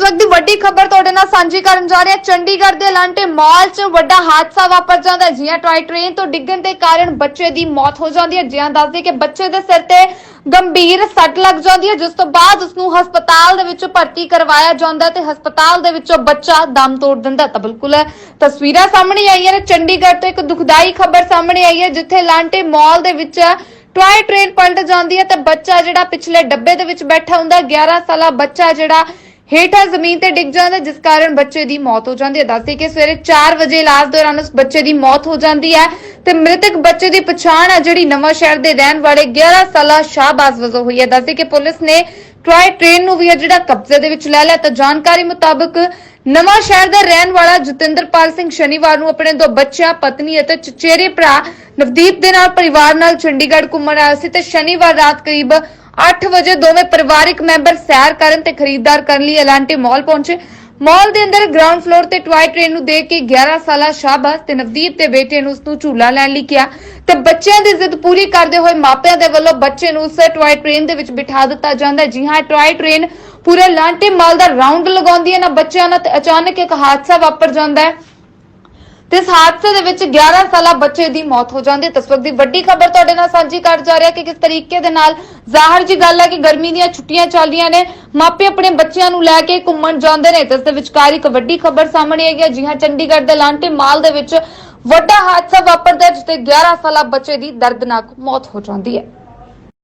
ਇਸ ਵਕਤ ਦੀ ਵੱਡੀ ਖਬਰ ਤੁਹਾਡੇ ਨਾਲ ਸਾਂਝੀ ਕਰਨ ਜਾ ਰਹੇ। ਹਾਂ ਚੰਡੀਗੜ੍ਹ ਦੇ ਲਾਂਟੇ ਮਾਲ 'ਚ ਵੱਡਾ ਹਾਦਸਾ ਵਾਪਰ ਜਾਂਦਾ ਹੈ। ਜੀਆਂ ਟੋਏ ਟ੍ਰੇਨ ਤੋਂ ਡਿੱਗਣ ਦੇ ਕਾਰਨ ਬੱਚੇ ਦੀ ਮੌਤ ਹੋ ਜਾਂਦੀ ਹੈ। ਜਿਹਾਂ ਦੱਸਦੇ ਕਿ ਬੱਚੇ ਦੇ ਸਿਰ ਤੇ ਗੰਭੀਰ ਸੱਟ ਲੱਗ ਜਾਂਦੀ ਹੈ। ਜਿਸ ਤੋਂ ਬਾਅਦ ਉਸ ਨੂੰ ਹਸਪਤਾਲ ਦੇ ਵਿੱਚ ਭਰਤੀ ਕਰਵਾਇਆ ਜਾਂਦਾ ਹੈ ਤੇ ਹਸਪਤਾਲ ਦੇ ਵਿੱਚੋਂ ਬੱਚਾ ਦਮ ਤੋੜ ਦਿੰਦਾ ਹੈ। ਤਾਂ ਬਿਲਕੁਲ ਤਸਵੀਰਾਂ ਸਾਹਮਣੇ ਆਈਆਂ ਨੇ। ਚੰਡੀਗੜ੍ਹ ਤੋਂ ਇੱਕ ਦੁਖਦਾਈ ਖਬਰ ਸਾਹਮਣੇ ਆਈ ਹੈ, ਜਿੱਥੇ ਲਾਂਟੇ ਮਾਲ ਦੇ ਵਿੱਚ ਟੋਏ ਟ੍ਰੇਨ ਪਲਟ ਜਾਂਦੀ ਹੈ ਤੇ ਬੱਚਾ ਜਿਹੜਾ ਪਿਛਲੇ ਡੱਬੇ ਦੇ ਵਿੱਚ ਬੈਠਾ ਹੁੰਦਾ 11 ਸਾਲਾ ਬੱਚਾ ਜਿਹੜਾ ਹੇਠਾਂ ਜ਼ਮੀਨ ਤੇ ਡਿੱਗ ਜਾਂਦਾ, ਜਿਸ ਕਾਰਨ ਬੱਚੇ ਦੀ ਮੌਤ ਹੋ ਜਾਂਦੀ ਹੈ। ਦੱਸਦੇ ਕਿ ਸਵੇਰੇ 4 ਵਜੇ ਇਲਾਜ ਦੌਰਾਨ ਉਸ ਬੱਚੇ ਦੀ ਮੌਤ ਹੋ ਜਾਂਦੀ ਹੈ ਤੇ ਮ੍ਰਿਤਕ ਬੱਚੇ ਦੀ ਪਛਾਣ ਆ ਜਿਹੜੀ ਨਵਾਂ ਸ਼ਹਿਰ ਦੇ ਰਹਿਣ ਵਾਲੇ 11 ਸਾਲਾ ਸ਼ਾਹਬਾਜ਼ ਵਜੋਂ ਹੋਈ ਹੈ। ਦੱਸਦੇ ਕਿ ਪੁਲਿਸ ਨੇ ਟੋਏ ਟ੍ਰੇਨ ਨੂੰ ਵੀ ਹੈ ਜਿਹੜਾ ਕਬਜ਼ੇ ਦੇ ਵਿੱਚ ਲੈ ਲਿਆ ਤਾਂ ਜਾਣਕਾਰੀ ਮੁਤਾਬਕ ਨਵਾਂ ਸ਼ਹਿਰ ਦਾ ਰਹਿਣ ਵਾਲਾ ਜਤਿੰਦਰਪਾਲ ਸਿੰਘ ਸ਼ਨੀਵਾਰ ਨੂੰ ਆਪਣੇ ਦੋ ਬੱਚਿਆਂ, ਪਤਨੀ ਅਤੇ ਚਚੇਰੇ ਭਰਾ ਨਵਦੀਪ ਦੇ ਨਾਲ, ਪਰਿਵਾਰ ਨਾਲ ਚੰਡੀਗੜ੍ਹ ਘੁੰਮਣ ਆਇਆ ਸੀ ਤੇ ਸ਼ਨੀਵਾਰ ਰਾਤ ਕਰੀਬ 8 ਵਜੇ ਦੋਵੇਂ ਪਰਿਵਾਰਕ ਮੈਂਬਰ ਸੈਰ ਕਰਨ ਤੇ ਖਰੀਦਦਾਰ ਕਰਨ ਲਈ ਐਲਾਂਟੇ ਮਾਲ ਪਹੁੰਚੇ। ਮਾਲ ਦੇ ਅੰਦਰ ਗਰਾਊਂਡ ਫਲੋਰ ਤੇ ਟੁਆਈ ਟ੍ਰੇਨ ਨੂੰ ਦੇਖ ਕੇ 11 ਸਾਲਾ ਸ਼ਾਹਬਾਜ਼ ਤੇ ਨਵਦੀਪ ਦੇ ਬੇਟੇ ਨੂੰ ਉਸ ਨੂੰ ਝੂਲਾ ਲੈਣ ਲਈ ਕਿਹਾ। ਤੇ ਬੱਚਿਆਂ ਦੀ ਜ਼ਿੱਦ ਪੂਰੀ ਕਰਦੇ ਹੋਏ ਮਾਪਿਆਂ ਦੇ ਵੱਲੋਂ ਬੱਚੇ ਨੂੰ ਉਸ ਟੁਆਈ ਟ੍ਰੇਨ ਦੇ ਵਿੱਚ ਬਿਠਾ ਦਿੱਤਾ ਜਾਂਦਾ ਹੈ। ਜੀ ਹਾਂ ਟੁਆਈ ਟ੍ਰੇਨ ਪੂਰੇ ਲਾਂਟੇ ਮਾਲ ਦਾ ਰਾਉਂਡ ਲਗਾਉਂਦੀ ਹੈ ਨਾ ਬੱਚਿਆਂ ਨਾਲ ਤੇ ਅਚਾਨਕ ਇੱਕ ਹਾਦਸਾ ਵਾਪਰ ਜਾਂਦਾ ਹੈ। ਤੇ ਇਸ ਹਾਦਸੇ ਦੇ ਵਿੱਚ 11 ਸਾਲਾ ਬੱਚੇ ਦੀ ਮੌਤ ਹੋ ਜਾਂਦੀ ਹੈ। ਤਸਵਰ ਦੀ ਵੱਡੀ ਖਬਰ ਤੁਹਾਡੇ ਨਾਲ ਸਾਂਝੀ ਕਰ ਜਾ ਰਿਹਾ ਕਿ ਕਿਸ ਤਰੀਕੇ ਦੇ ਨਾਲ ਜ਼ਾਹਰ ਜੀ ਗੱਲ ਹੈ ਕਿ ਗਰਮੀ ਦੀਆਂ ਛੁੱਟੀਆਂ ਚੱਲ ਰਹੀਆਂ ਨੇ। ਮਾਪੇ ਆਪਣੇ ਬੱਚਿਆਂ ਨੂੰ ਲੈ ਕੇ ਘੁੰਮਣ ਜਾਂਦੇ ਨੇ ਤੇ ਇਸ ਦੇ ਵਿਚਕਾਰ ਇੱਕ ਵੱਡੀ ਖਬਰ ਸਾਹਮਣੇ ਆਈ ਹੈ। ਜੀ ਹਾਂ, ਚੰਡੀਗੜ੍ਹ ਦੇ ਲਾਂਟੇ ਮਾਲ ਦੇ ਵਿੱਚ ਵੱਡਾ ਹਾਦਸਾ ਵਾਪਰਦਾ ਹੈ, ਜਿੱਥੇ 11 ਸਾਲਾ ਬੱਚੇ ਦੀ ਦਰਦਨਾਕ ਮੌਤ ਹੋ ਜਾਂਦੀ ਹੈ।